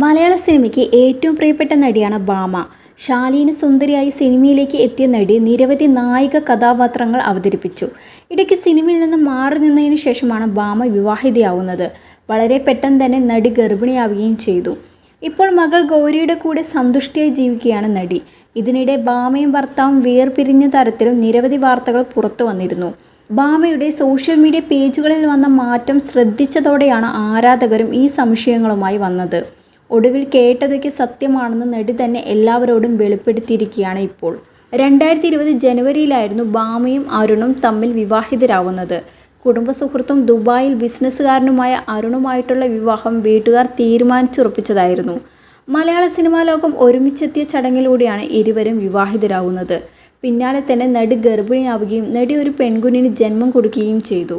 മലയാള സിനിമയ്ക്ക് ഏറ്റവും പ്രിയപ്പെട്ട നടിയാണ് ഭാമ. ശാലീന സുന്ദരിയായി സിനിമയിലേക്ക് എത്തിയ നടി നിരവധി നായിക കഥാപാത്രങ്ങൾ അവതരിപ്പിച്ചു. ഇടയ്ക്ക് സിനിമയിൽ നിന്ന് മാറി നിന്നതിന് ശേഷമാണ് ഭാമ വിവാഹിതയാവുന്നത്. വളരെ പെട്ടെന്ന് തന്നെ നടി ഗർഭിണിയാവുകയും ചെയ്തു. ഇപ്പോൾ മകൾ ഗൗരിയുടെ കൂടെ സന്തുഷ്ടിയായി ജീവിക്കുകയാണ് നടി. ഇതിനിടെ ഭാമയും ഭർത്താവും വേർപിരിഞ്ഞ തരത്തിലും നിരവധി വാർത്തകൾ പുറത്തു വന്നിരുന്നു. ഭാമയുടെ സോഷ്യൽ മീഡിയ പേജുകളിൽ വന്ന മാറ്റം ശ്രദ്ധിച്ചതോടെയാണ് ആരാധകരും ഈ സംശയങ്ങളുമായി വന്നത്. ഒടുവിൽ കേട്ടതൊക്കെ സത്യമാണെന്ന് നടി തന്നെ എല്ലാവരോടും വെളിപ്പെടുത്തിയിരിക്കുകയാണ് ഇപ്പോൾ. രണ്ടായിരത്തി ഇരുപത് ജനുവരിയിലായിരുന്നു ഭാമയും അരുണും തമ്മിൽ വിവാഹിതരാവുന്നത്. കുടുംബ സുഹൃത്തും ദുബായിൽ ബിസിനസ്സുകാരനുമായ അരുണുമായിട്ടുള്ള വിവാഹം വീട്ടുകാർ തീരുമാനിച്ചുറപ്പിച്ചതായിരുന്നു. മലയാള സിനിമാ ലോകം ഒരുമിച്ചെത്തിയ ചടങ്ങിലൂടെയാണ് ഇരുവരും വിവാഹിതരാകുന്നത് പിന്നാലെ തന്നെ നടി ഗർഭിണിയാവുകയും നടി ഒരു പെൺകുഞ്ഞിന് ജന്മം കൊടുക്കുകയും ചെയ്തു.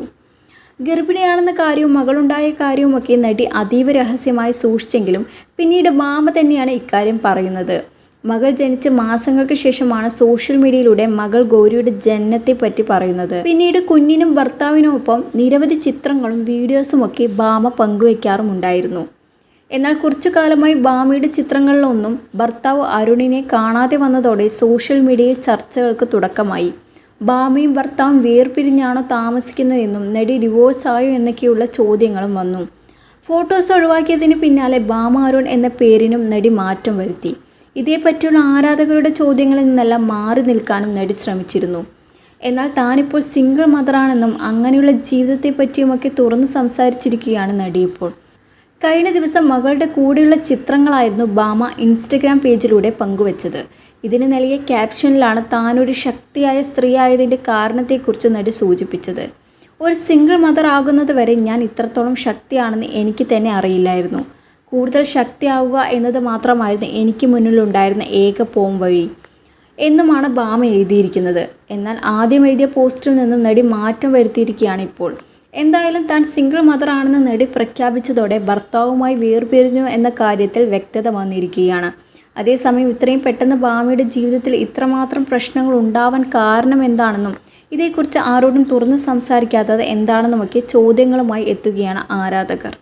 ഗർഭിണിയാണെന്ന കാര്യവും മകളുണ്ടായ കാര്യവുമൊക്കെ നടി അതീവ രഹസ്യമായി സൂക്ഷിച്ചെങ്കിലും പിന്നീട് മാമ തന്നെയാണ് ഇക്കാര്യം പറയുന്നത്. മകൾ ജനിച്ച് മാസങ്ങൾക്ക് ശേഷമാണ് സോഷ്യൽ മീഡിയയിലൂടെ മകൾ ഗൗരിയുടെ ജനനത്തെ പറ്റി പറയുന്നത്. പിന്നീട് കുഞ്ഞിനും ഭർത്താവിനുമൊപ്പം നിരവധി ചിത്രങ്ങളും വീഡിയോസും ഒക്കെ ഭാമ പങ്കുവയ്ക്കാറുമുണ്ടായിരുന്നു എന്നാൽ കുറച്ചു കാലമായി ഭാമയുടെ ചിത്രങ്ങളിലൊന്നും ഭർത്താവ് അരുണിനെ കാണാതെ വന്നതോടെ സോഷ്യൽ മീഡിയയിൽ ചർച്ചകൾക്ക് തുടക്കമായി. ഭാമയും ഭർത്താവും വേർപിരിഞ്ഞാണോ താമസിക്കുന്നതെന്നും നടി ഡിവോഴ്സ് ആയോ എന്നൊക്കെയുള്ള ചോദ്യങ്ങളും വന്നു. ഫോട്ടോസ് ഒഴിവാക്കിയതിന് പിന്നാലെ ഭാമ അരുൺ എന്ന പേരിനും നടി മാറ്റം വരുത്തി. ഇതേപ്പറ്റിയുള്ള ആരാധകരുടെ ചോദ്യങ്ങളിൽ നിന്നെല്ലാം മാറി നിൽക്കാനും നടി ശ്രമിച്ചിരുന്നു. എന്നാൽ താനിപ്പോൾ സിംഗിൾ മദറാണെന്നും അങ്ങനെയുള്ള ജീവിതത്തെപ്പറ്റിയുമൊക്കെ തുറന്ന് സംസാരിച്ചിരിക്കുകയാണ് നടി ഇപ്പോൾ. കഴിഞ്ഞ ദിവസം മകളുടെ കൂടെയുള്ള ചിത്രങ്ങളായിരുന്നു ബാമ ഇൻസ്റ്റഗ്രാം പേജിലൂടെ പങ്കുവച്ചത്. ഇതിന് നൽകിയ ക്യാപ്ഷനിലാണ് താനൊരു ശക്തിയായ സ്ത്രീ ആയതിന്റെ കാരണത്തെക്കുറിച്ച് നടി സൂചിപ്പിച്ചത്. ഒരു സിംഗിൾ മദർ ആകുന്നത് വരെ ഞാൻ ഇത്രത്തോളം ശക്തിയാണെന്ന് എനിക്ക് തന്നെ അറിയില്ലായിരുന്നു. കൂടുതൽ ശക്തിയാവുക എന്നത് മാത്രമായിരുന്നു എനിക്ക് മുന്നിലുണ്ടായിരുന്ന ഏക പോം വഴി എന്നുമാണ് ബാമ എഴുതിയിരിക്കുന്നത്. എന്നാൽ ആദ്യം എഴുതിയ പോസ്റ്റിൽ നിന്നും നടി മാറ്റം വരുത്തിയിരിക്കുകയാണ് ഇപ്പോൾ. എന്തായാലും താൻ സിംഗിൾ മദർ ആണെന്ന് നടി പ്രഖ്യാപിച്ചതോടെ ഭർത്താവുമായി വേർപിരിഞ്ഞു എന്ന കാര്യത്തിൽ വ്യക്തത വന്നിരിക്കുകയാണ്. അതേസമയം ഇത്രയും പെട്ടെന്ന് ഭാമിയുടെ ജീവിതത്തിൽ ഇത്രമാത്രം പ്രശ്നങ്ങൾ ഉണ്ടാവാൻ കാരണം എന്താണെന്നും ഇതേക്കുറിച്ച് ആരോടും തുറന്ന് സംസാരിക്കാത്തത് എന്താണെന്നുമൊക്കെ ചോദ്യങ്ങളുമായി എത്തുകയാണ് ആരാധകർ.